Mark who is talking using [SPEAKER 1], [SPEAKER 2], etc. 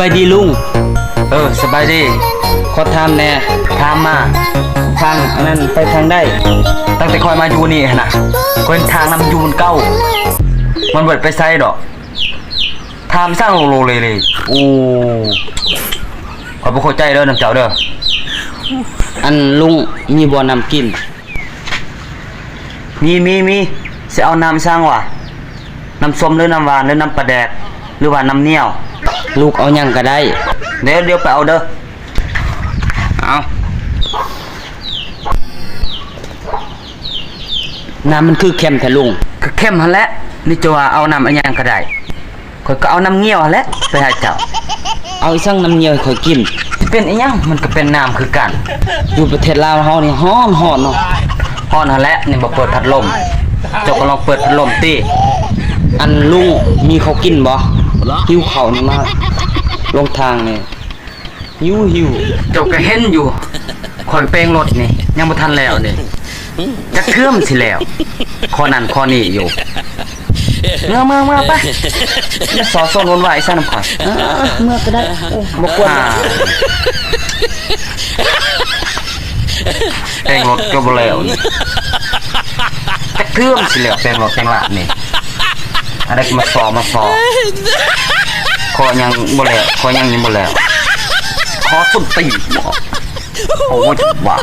[SPEAKER 1] บายดีลุง
[SPEAKER 2] เออสบายดี
[SPEAKER 1] ขอถามแน่
[SPEAKER 2] ถามมา
[SPEAKER 1] ทางอันนั้นไปทางได้
[SPEAKER 2] ตั้งแต่คอยมาอยู่นี่หั่นน่ะคอยทางนำอยู่มันเก่ามันเบิดไปไซดอกถามสร้างโลโลเลยเลยโอ้ขอยบ่เข้าใจเด้อน้ำเจ้าเด้อ
[SPEAKER 1] อันลุงมีบ่อน้ำกิน
[SPEAKER 2] มีมีมีสิเอาน้ำสร้างวะน้ำส้มหรือน้ำหวานหรือน้ำปลาแดกหรือว่าน้ำเนียว
[SPEAKER 1] ลูกเอาหยังก็ได้
[SPEAKER 2] เดี๋ยวเดี๋ยวไปเอาเด้อ
[SPEAKER 1] เอาน้ำมันคือเค็มแท้ลุง
[SPEAKER 2] ก็เข้มหั่นแหละนี่จะว่าเอาน้ำอันหยังก็ได้ข่อยก็เอาน้ำเหนียวหั่นแหละไปให้เจ้า
[SPEAKER 1] เอาอีสั่งน้ำเงี้ยวให้ข่อยกิน
[SPEAKER 2] เป็นอีหยังมันก็เป็นน้ำคือกัน
[SPEAKER 1] อยู่ประเทศลาวเฮานี่ฮ้อนฮ้อนเนาะ
[SPEAKER 2] ฮ้อนหั่นแหละนี่บ่เปิดพัดลม เจ้าก็ลองเปิดพัดลมติ
[SPEAKER 1] อันลุงมีเขาวกินบ่ หิวเขาวนี่มาลงทางนี่หิวหิว
[SPEAKER 2] เจ้าก็เห็นอยู่คอยเปลงรถนี่ ยังบ่ทันแล้วนี่จะเคลื่อมสิแล้วข้อนั้นข้อนี้อยู่เมื่อเมื่อเมื่อไปอย่าสอโซนวนไหวซะน้ำข่อย
[SPEAKER 1] อ่าเมื่อก็ได้เออบ่กวน
[SPEAKER 2] อ่าเปลงรถก็บ่แล้วนี่จะเคลื่อมสิแล้วเปลงรถเปลงละนี่ อะไรก็มาสอมาสอคอยังบ่แล้วคอยังยังบ่แล้วคอสุดตีบ่โอ้ยว่า